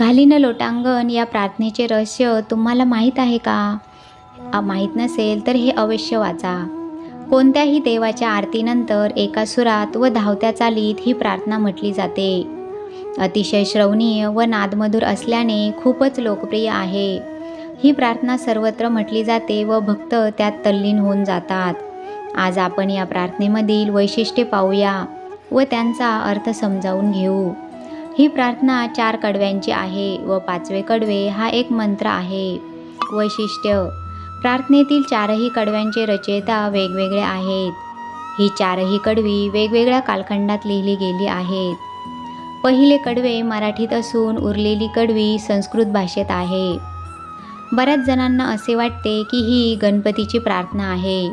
घालीन लोटांगण या प्रार्थनेचे रहस्य तुम्हाला माहीत आहे का? माहीत नसेल तर हे अवश्य वाचा. कोणत्याही देवाच्या आरतीनंतर एका सुरात व धावत्या चालीत ही प्रार्थना म्हटली जाते. अतिशय श्रवणीय व नादमधुर असल्याने खूपच लोकप्रिय आहे. ही प्रार्थना सर्वत्र म्हटली जाते व भक्त त्यात तल्लीन होऊन जातात. आज आपण या प्रार्थनेमधील वैशिष्ट्ये पाहूया व त्यांचा अर्थ समजावून घेऊ. ही प्रार्थना चार कडव्यांची आहे व पाचवे कडवे हा एक मंत्र आहे. वैशिष्ट्य प्रार्थनेतील चारही कडव्यांचे रचयिता वेगवेगळे आहेत. ही चारही कडवी वेगवेगळ्या कालखंडात लिहिली गेली आहेत. पहिले कडवे मराठीत असून उरलेली कडवी संस्कृत भाषेत आहे. बऱ्याच जणांना असे वाटते की ही गणपतीची प्रार्थना आहे.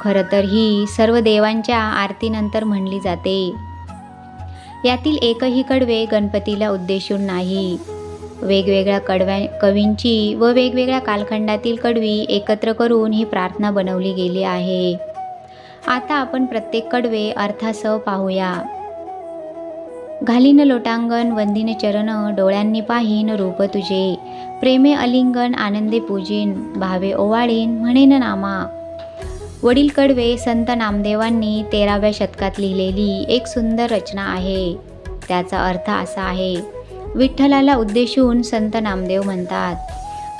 खरं तर ही सर्व देवांच्या आरतीनंतर म्हणली जाते. यातील एकही कडवे गणपतीला उद्देशून नाही. वेगवेगळ्या कडव्या कवींची व वेगवेगळ्या कालखंडातील कडवी एकत्र करून ही प्रार्थना बनवली गेली आहे. आता आपण प्रत्येक कडवे अर्थासह पाहूया. घालीन लोटांगण वंदिन चरण डोळ्यांनी पाहीन रूप तुझे. प्रेमे अलिंगन आनंदे पूजिन भावे ओवाळीन म्हणेन नामा. वडील कडवे संत नामदेवांनी तेराव्या शतकात लिहिलेली एक सुंदर रचना आहे. त्याचा अर्थ असा आहे विठ्ठलाला उद्देशून संत नामदेव म्हणतात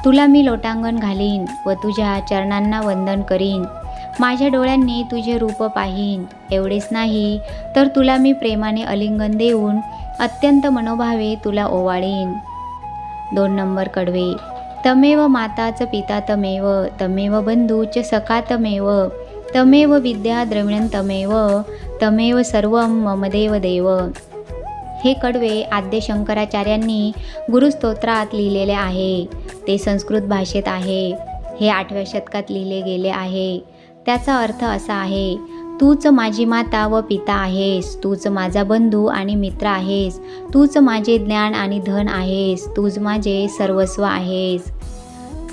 तुला मी लोटांगण घालीन व तुझ्या चरणांना वंदन करीन. माझ्या डोळ्यांनी तुझे रूप पाहीन. एवढेच नाही तर तुला मी प्रेमाने अलिंगन देऊन अत्यंत मनोभावे तुला ओवाळीन. दोन नंबर कडवे तमेव माताच पिता तमेव तमेव बंधूच सखा तमेव तमेव विद्या द्रविणं तमेव तमेव सर्व ममदेव देव हे कडवे आद्य शंकराचार्यांनी गुरुस्तोत्रात लिहिलेले आहे. ते संस्कृत भाषेत आहे. हे आठव्या शतकात लिहिले गेले आहे. त्याचा अर्थ असा आहे तूच माझी माता व पिता आहेस. तूच माझा बंधू आणि मित्र आहेस. तूच माझे ज्ञान आणि धन आहेस. तूच माझे सर्वस्व आहेस.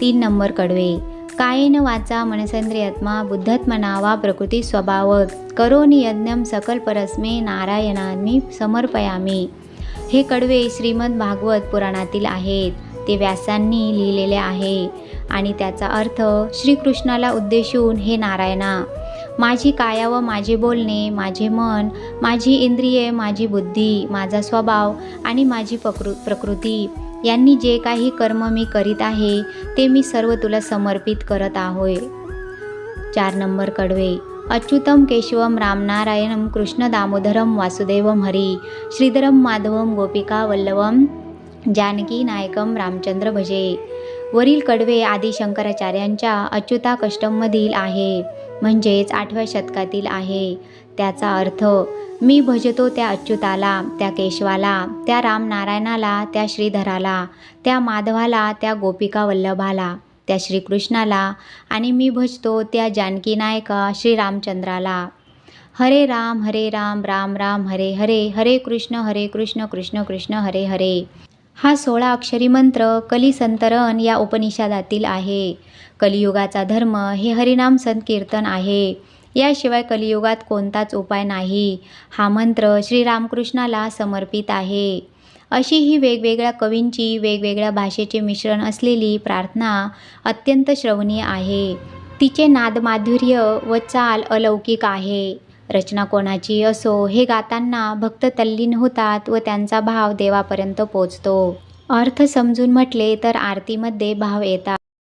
तीन नंबर कडवे. कायेन वाचा मनसेंद्रियात्मा बुद्धत्मना वा प्रकृती स्वभाव करोनी यज्ञम सकल परस्मे नारायणांनी समर्पयामी. हे कडवे श्रीमद भागवत पुराणातील आहेत. ते व्यासांनी लिहिलेले आहे. आणि त्याचा अर्थ श्रीकृष्णाला उद्देशून हे नारायणा माझी काया व माझे बोलणे माझे मन माझी इंद्रिये माझी बुद्धी माझा स्वभाव आणि माझी प्रकृ प्रकृती. यांनी जे काही कर्म मी करीत आहे ते मी सर्व तुला समर्पित करत आहोय चार नंबर कडवे. अच्युतम केशवम रामनारायणम कृष्ण दामोदरम वासुदेवम हरी. श्रीधरम माधवम गोपिका वल्लवम जानकी नायकम रामचंद्र भजे. वरील कडवे आदी शंकराचार्यांच्या अच्युता कष्टममधील आहे म्हणजेच आठव्या शतकातील आहे. त्याचा अर्थ मी भजतो त्या अच्युताला त्या केशवाला त्या रामनारायणाला त्या श्रीधराला त्या माधवाला त्या गोपिका वल्लभाला त्या श्रीकृष्णाला आणि मी भजतो त्या जानकी नायका श्रीरामचंद्राला. हरे राम हरे राम राम राम हरे हरे हरे कृष्ण हरे कृष्ण कृष्ण कृष्ण हरे हरे. हा सोळा अक्षरी मंत्र कलिसंतरण या उपनिषदातील आहे. कलियुगाचा धर्म हे हरिनाम संकीर्तन आहे. याशिवाय कलियुगात कोणताच उपाय नाही. हा मंत्र श्रीरामकृष्णाला समर्पित आहे. अशी ही वेगवेगळ्या कवींची वेगवेगळ्या भाषेचे मिश्रण असलेली प्रार्थना अत्यंत श्रवणीय आहे. तिचे नादमाधुर्य व चाल अलौकिक आहे. रचना कोणाची असो हे गाताना भक्त तल्लीन होतात व त्यांचा भाव देवापर्यंत पोचतो. अर्थ समजून म्हटले तर आरतीमध्ये भाव येतात.